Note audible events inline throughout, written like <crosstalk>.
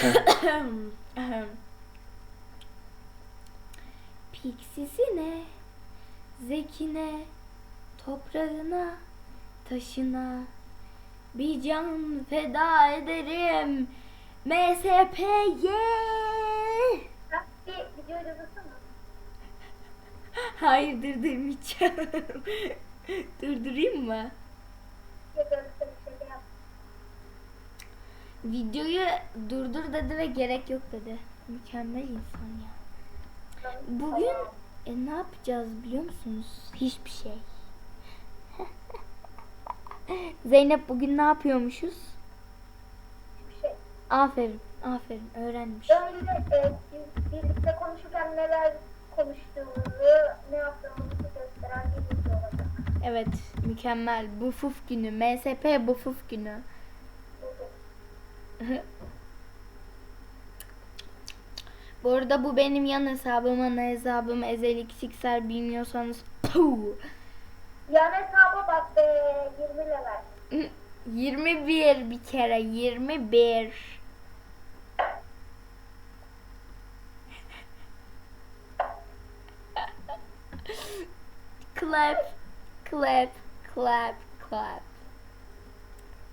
<coughs> Piksisine, zekine, toprağına, taşına bir can feda ederim. MSP'ye. Hayır durdurmayacağım. <laughs> Durdurayım mı? Ya da bir şey de yap. Videoyu durdur dedi ve gerek yok dedi. Mükemmel insan ya. Bugün e, ne yapacağız biliyor musunuz? Hiçbir şey. <laughs> Zeynep bugün ne yapıyormuşuz? Hiçbir şey. Aferin, aferin öğrenmiş. E, biz birlikte konuşurken neler konuştuğumuzu, ne yaptığımızı gösteren bir video olacak. Evet, mükemmel. Bufuf günü, MSP bufuf günü. Bu arada bu benim yan hesabım, ana hesabım. Ezelik Sikser bilmiyorsanız puh. Yan hesaba bak be 20 level. 21 bir kere 21. clap, clap, clap, clap.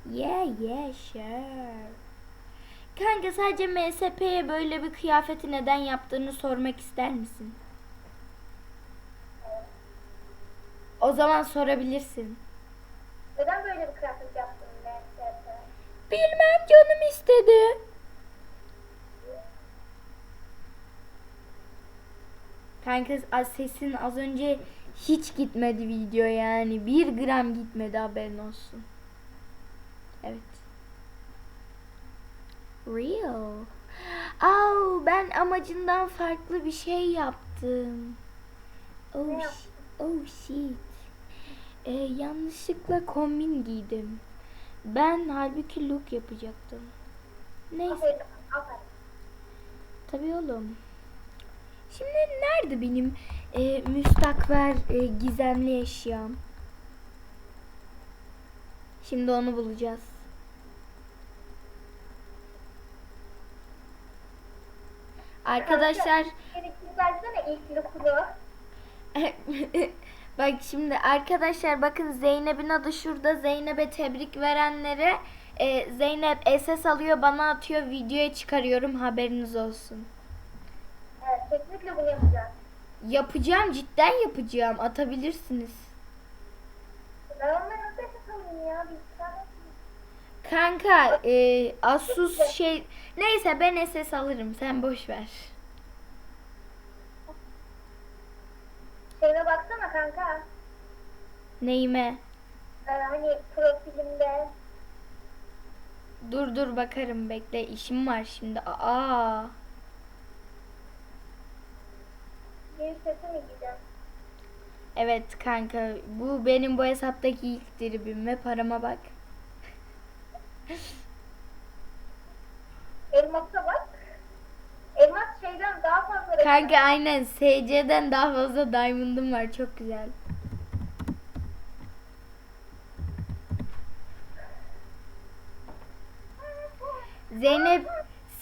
Yeah, yeah, sure. Kanka sadece MSP'ye böyle bir kıyafeti neden yaptığını sormak ister misin? O zaman sorabilirsin. Neden böyle bir kıyafet yaptın MSP? Bilmem canım istedi. Kanka az- sesin az önce hiç gitmedi video yani. Bir gram gitmedi haberin olsun. Evet. Real. Au ben amacından farklı bir şey yaptım. Oh, oh shit. Ee, yanlışlıkla kombin giydim. Ben halbuki look yapacaktım. Neyse. Tabii oğlum. Şimdi nerede benim e, müstakber e, gizemli eşyam? Şimdi onu bulacağız. Arkadaşlar <laughs> bak şimdi arkadaşlar bakın Zeynep'in adı şurada. Zeynep'e tebrik verenlere e, Zeynep SS alıyor bana atıyor videoya çıkarıyorum haberiniz olsun. Evet, kesinlikle bunu yapacağız. Yapacağım cidden yapacağım atabilirsiniz. Ben onları nasıl alayım ya? Kanka e, Asus şey neyse ben SS alırım sen boş ver. Şeyine baksana kanka. Neyime? Ee, hani profilimde Dur dur bakarım bekle işim var şimdi. Aa. bir sesi mi giyeceğim? Evet kanka bu benim bu hesaptaki ilk tribim ve parama bak. Elmas'a bak. Elmas şeyden daha fazla Kanka aynen SC'den daha fazla diamond'ım var çok güzel. Zeynep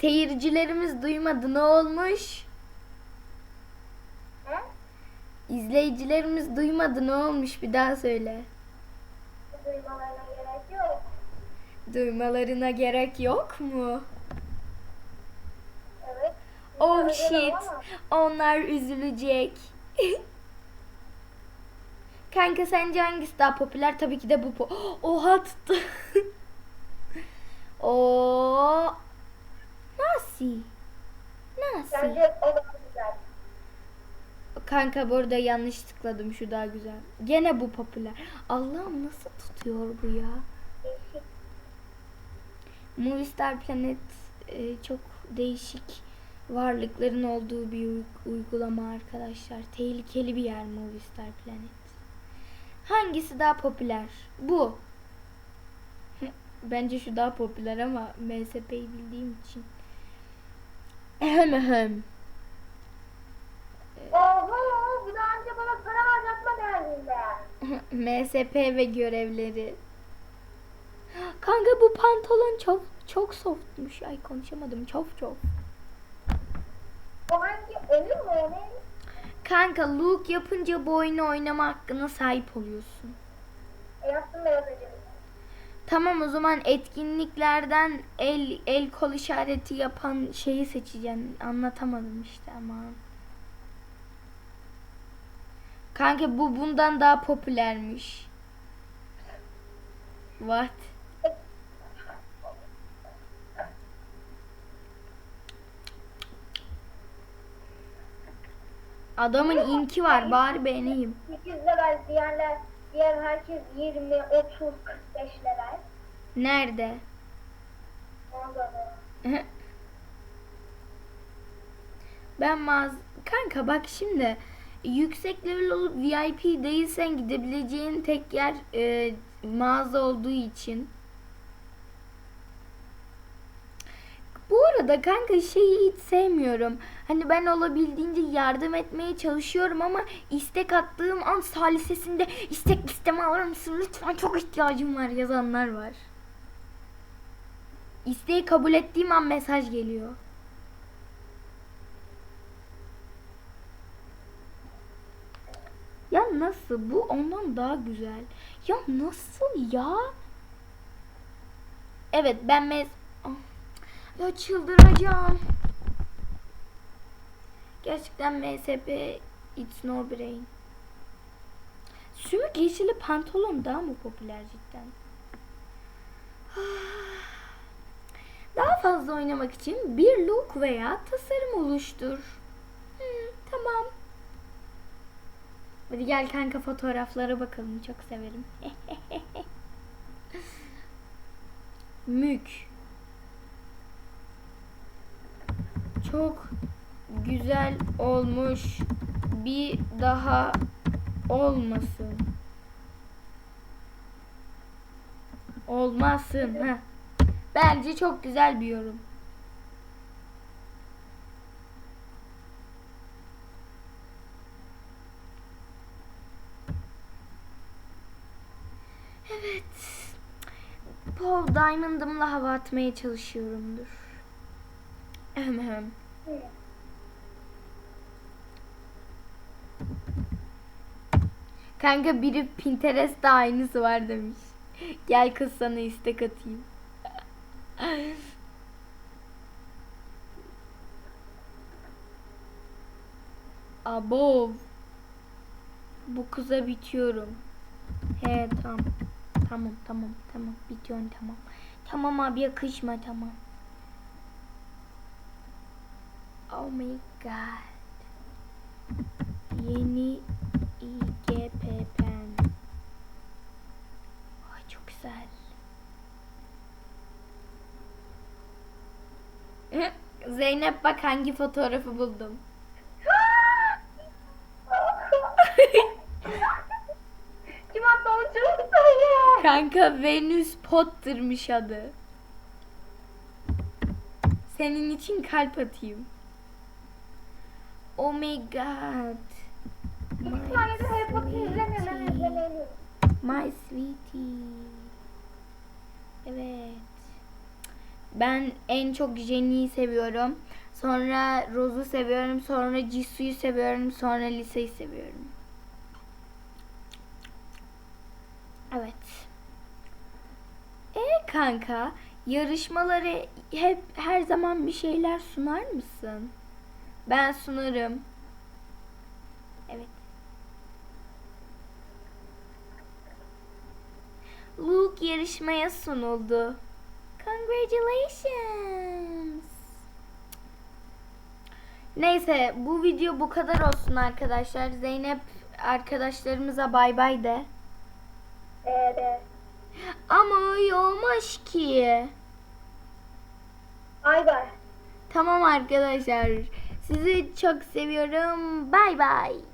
seyircilerimiz duymadı ne olmuş? He? İzleyicilerimiz duymadı ne olmuş bir daha söyle. Duymalarına. Duymalarına gerek yok mu? Evet. Oh shit. Onlar üzülecek. Kanka sence hangisi daha popüler? Tabii ki de bu. Po <gasps> Oha tuttu. <laughs> O Nasıl? Nasıl? Bence o daha güzel. Kanka burada yanlış tıkladım. Şu daha güzel. Gene bu popüler. Allah'ım nasıl tutuyor bu ya? Değişik. Movie Star Planet e, çok değişik varlıkların olduğu bir uy- uygulama arkadaşlar. Tehlikeli bir yer Movie Star Planet. Hangisi daha popüler? Bu. <laughs> Bence şu daha popüler ama MSP'yi bildiğim için. Ehem ehem. Oho bu daha önce bana para harcatma derdinde. <laughs> MSP ve görevleri. Kanka bu pantolon çok Çok softmuş. Ay konuşamadım. Çok çok. O hangi o ne? Kanka Luke yapınca bu oyunu oynama hakkına sahip oluyorsun. E, yaptım biraz önce. Tamam o zaman etkinliklerden el el kol işareti yapan şeyi seçeceğim. Anlatamadım işte ama. Kanka bu bundan daha popülermiş. What? Adamın inki var bari beğeneyim. 8 level diğerler, diğer herkes 20, 30, 45 level. Nerede? <laughs> Ben mağaz... Kanka bak şimdi yüksek level olup VIP değilsen gidebileceğin tek yer e, mağaza olduğu için. Bu arada kanka şeyi hiç sevmiyorum. Hani ben olabildiğince yardım etmeye çalışıyorum ama istek attığım an salisesinde istek listeme alır mısın? Lütfen çok ihtiyacım var yazanlar var. İsteği kabul ettiğim an mesaj geliyor. Ya nasıl? Bu ondan daha güzel. Ya nasıl ya? Evet ben mez... Ya çıldıracağım. Gerçekten MSP it's no brain. Sümük yeşili pantolon daha mı popüler cidden? <sighs> Daha fazla oynamak için bir look veya tasarım oluştur. Hmm, tamam. Hadi gel kanka fotoğraflara bakalım. Çok severim. <laughs> Mük. Çok güzel olmuş. Bir daha olmasın. Olmasın. Heh. Bence çok güzel bir yorum. Evet. Paul Diamond'ımla hava atmaya çalışıyorumdur. Ahem. Kanka biri Pinterest'te aynısı var demiş. <laughs> Gel kız sana istek atayım. <laughs> Abov. Bu kıza bitiyorum. He tamam. Tamam tamam tamam bitiyorsun tamam. Tamam abi yakışma tamam. Oh my god. Yeni IGPP'n. Ay çok güzel. <laughs> Zeynep bak hangi fotoğrafı buldum. Kim attı onu çabuk söyle. Kanka Venus Potter'mış adı. Senin için kalp atayım. Oh my god. Ben sweetie. My sweetie. Evet. Ben en çok Jenny'yi seviyorum. Sonra Rose'u seviyorum. Sonra Jisoo'yu seviyorum. Sonra Lisa'yı seviyorum. Evet. E kanka, yarışmaları hep her zaman bir şeyler sunar mısın? Ben sunarım. Evet. Luke yarışmaya sunuldu. Congratulations. Neyse bu video bu kadar olsun arkadaşlar. Zeynep arkadaşlarımıza bay bay de. Evet. Ama olmaz ki. Aygar. Tamam arkadaşlar. Sizi çok seviyorum. Bay bay.